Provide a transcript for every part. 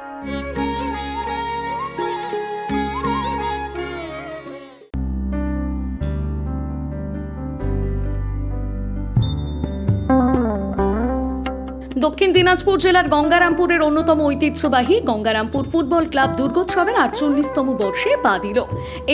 Yeah. দক্ষিণ দিনাজপুর জেলার গঙ্গারামপুরের অন্যতম ঐতিহ্যবাহী গঙ্গারামপুর ফুটবল ক্লাব দুর্গোৎসবের আটচল্লিশতম বর্ষে পা দিল।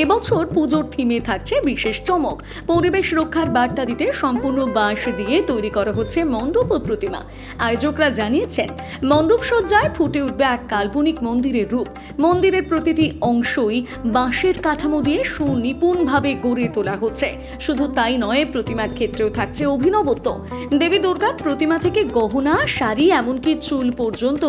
এবছর পুজোর থিমে থাকছে বিশেষ চমক। পরিবেশ রক্ষার বার্তা দিতে সম্পূর্ণ বাঁশ দিয়ে তৈরি করা হচ্ছে মণ্ডপ ও প্রতিমা। আয়োজকরা জানিয়েছেন, মণ্ডপ সজ্জায় ফুটে উঠবে এক কাল্পনিক মন্দিরের রূপ। মন্দিরের প্রতিটি অংশই বাঁশের কাঠামো দিয়ে সুনিপুণভাবে গড়ে তোলা হচ্ছে। শুধু তাই নয়, প্রতিমার ক্ষেত্রেও থাকছে অভিনবত্ব। দেবী দুর্গার প্রতিমা থেকে গহনা শাড়ি, এমনকি চুল পর্যন্ত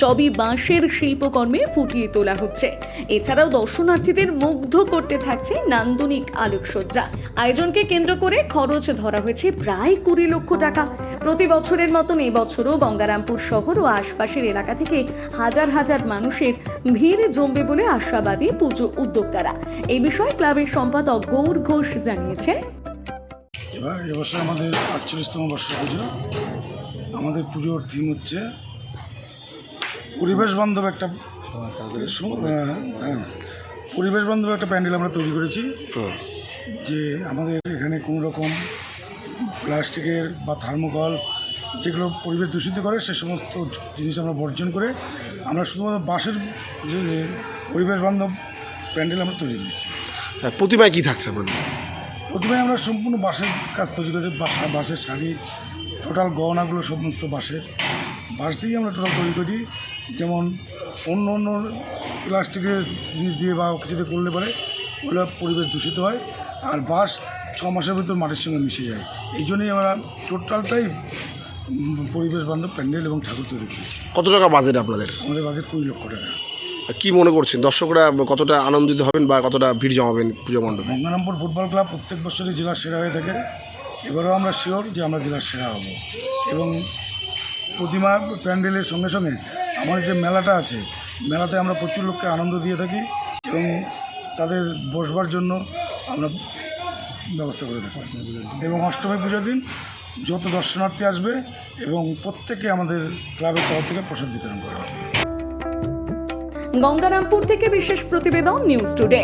সবই বাঁশের শিল্পকর্মে ফুটিয়ে তোলা হচ্ছে। এছাড়াও দর্শনার্থীদের মুগ্ধ করতে থাকছে নান্দনিক আলোকসজ্জা। আয়োজনকে কেন্দ্র করে খরচ ধরা হয়েছে প্রায় কুড়ি লক্ষ টাকা। প্রতি বছরের মতন এবছরও গঙ্গারামপুর শহর ও আশপাশের এলাকা থেকে হাজার হাজার মানুষের ভিড় জমবে বলে আশাবাদী পুজো উদ্যোক্তারা। এই বিষয়ে ক্লাবের সম্পাদক গৌর ঘোষ জানিয়েছেন। এবছর আমাদের আটচল্লিশতম বর্ষ পুজো আমাদের পুজোর থিম হচ্ছে পরিবেশ বান্ধব একটা হ্যাঁ, পরিবেশ বান্ধব একটা প্যান্ডেল আমরা তৈরি করেছি। যে আমাদের এখানে কোনো রকম প্লাস্টিকের বা থার্মোকল যেগুলো পরিবেশ দূষিত করে সে সমস্ত জিনিস আমরা বর্জন করে আমরা শুধুমাত্র বাঁশের যে পরিবেশ বান্ধব প্যান্ডেল আমরা তৈরি করেছি। হ্যাঁ, প্রতিমায় কী থাকছে আপনাদের? প্রথমে আমরা সম্পূর্ণ বাঁশের কাজ তৈরি করেছি বাঁশের শাড়ি টোটাল গহনাগুলো সমস্ত বাঁশের। বাঁশ দিয়েই আমরা টোটাল তৈরি করি যেমন অন্য অন্য প্লাস্টিকের জিনিস দিয়ে বা কিছুতে করলে পরে ওগুলো পরিবেশ দূষিত হয় আর বাঁশ ছ মাসের ভিতর মাটির সঙ্গে মিশে যায়। এই জন্যই আমরা টোটালটাই পরিবেশ বান্ধব প্যান্ডেল এবং ঠাকুর তৈরি করেছি। কত টাকা বাজেট আপনাদের? আমাদের বাজেট কুড়ি লক্ষ টাকা। আর কি মনে করছেন? দর্শকরা কতটা আনন্দিত হবেন বা কতটা ভিড় জমাবেন পুজো মণ্ডপে? গঙ্গারামপুর ফুটবল ক্লাব প্রত্যেক বছরই জেলার সেরা হয়ে থাকে। এবারেও আমরা শিওর যে আমরা জেলার সেরা হব। এবং প্রতিমা প্যান্ডেলের সঙ্গে সঙ্গে আমাদের যে মেলাটা আছে, মেলাতে আমরা প্রচুর লোককে আনন্দ দিয়ে থাকি এবং তাদের বসবার জন্য আমরা ব্যবস্থা করে থাকি। এবং অষ্টমী পুজোর দিন যত দর্শনার্থী আসবে এবং প্রত্যেকে আমাদের ক্লাবের তরফ থেকে প্রসাদ বিতরণ করা হবে। গঙ্গারামপুর থেকে বিশেষ প্রতিবেদন নিউজ টুডে